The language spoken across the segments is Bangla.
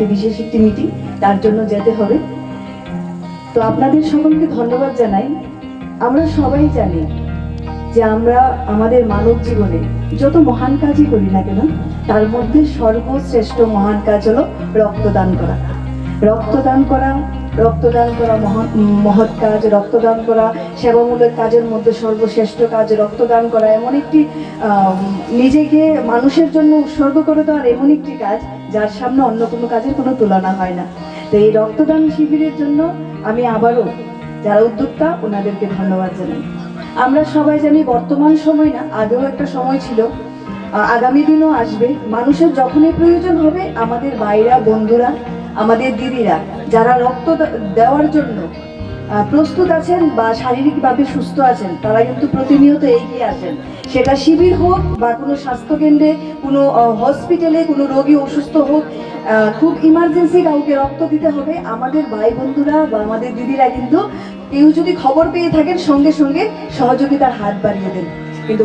আজকে বিশেষ একটি মিটিং তার জন্য যেতে হবে। তো আপনাদের সকলকে ধন্যবাদ জানাই। আমরা সবাই জানি যে আমরা আমাদের মানব জীবনে যত মহান কাজই করি না কেন, তার মধ্যে সর্বশ্রেষ্ঠ মহান কাজ হলো রক্তদান করা। রক্তদান করা রক্তদান করা মহৎ কাজ, রক্তদান করা, সেবামূলক কাজের মধ্যে সর্বশ্রেষ্ঠ কাজ, রক্তদান করা এমন একটি নিজেকে মানুষের জন্য উৎসর্গ করে দেওয়ার এমন একটি কাজ, যার সামনে অন্য কোনো কাজের কোনো তুলনা হয় না। তো এই রক্তদান শিবিরের জন্য আমি আবারও যারা উদ্যোক্তা, ওনাদেরকে ধন্যবাদ জানাই। আমরা সবাই জানি বর্তমান সময় না, আগেও একটা সময় ছিল। আগামী দিনও আসবে। মানুষের যখনই প্রয়োজন হবে, আমাদের ভাইরা, বন্ধুরা আমাদের দিদিরা, যারা রক্ত দেওয়ার জন্য প্রস্তুত আছেন বা শারীরিকভাবে সুস্থ আছেন, তারা কিন্তু প্রতিনিয়ত এগিয়ে আসেন। সেটা শিবির হোক বা কোনো স্বাস্থ্যকেন্দ্রে, কোনো হসপিটালে কোনো রোগী অসুস্থ হোক খুব ইমার্জেন্সি কাউকে রক্ত দিতে হবে, আমাদের ভাই বন্ধুরা বা আমাদের দিদিরা কিন্তু কেউ যদি খবর পেয়ে থাকেন, সঙ্গে সঙ্গে সহযোগিতার হাত বাড়িয়ে দেন। কিন্তু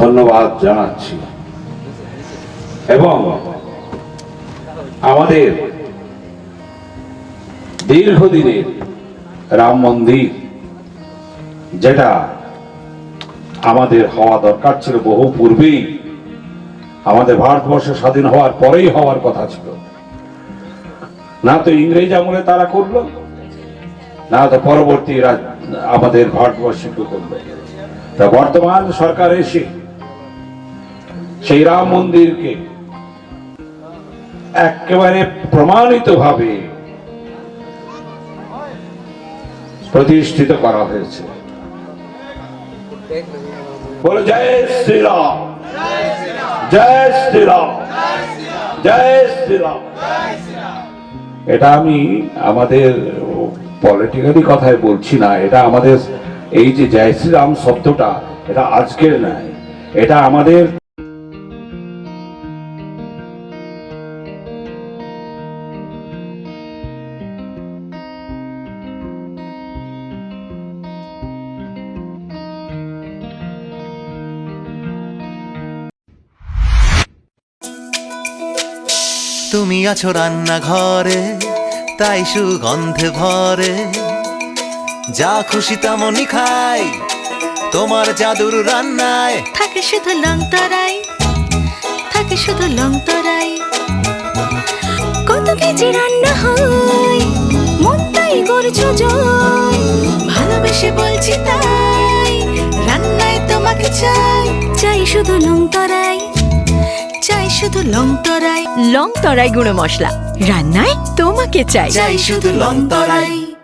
ধন্যবাদ জানাচ্ছি। এবং আমাদের দীর্ঘদিনের রাম মন্দির, যেটা আমাদের হওয়া দরকার ছিল বহু পূর্বেই, আমাদের ভারতবর্ষ স্বাধীন হওয়ার পরেই হওয়ার কথা ছিল। না তো ইংরেজ আমলে তারা করল, না তো পরবর্তী আমাদের ভারতবর্ষ করল। তা বর্তমান সরকার এসে সেই রাম মন্দিরকে একেবারে প্রমাণিত ভাবে প্রতিষ্ঠিত করা হয়েছে। বলে, জয় শ্রীরাম। জয় শ্রীরাম। জয় শ্রীরাম। এটা আমি আমাদের পলিটিক্যালি কথায় বলছি না, এটা আমাদের এই যে জয় শ্রীরাম শব্দটা, এটা আজকের নয় এটা আমাদের তুমি আছো রান্নাঘরে, তাই সুগন্ধে ভরে। যা খুশি তেমনই খাই। তোমার জাদুর রান্নায় থাকে শুধু লং তরাই থাকে শুধু লং তরাই। কত কেজি রান্না হয় মন তাই করছ জয়। ভালোবেসে বলছি তাই রান্নায় তোমাকে চাই। চাই শুধু লং তরাই চাই শুধু লং তরাই। লং তরাই গুঁড়ো মশলা রান্নায় তোমাকে চাই। চাই শুধু লং তরাই।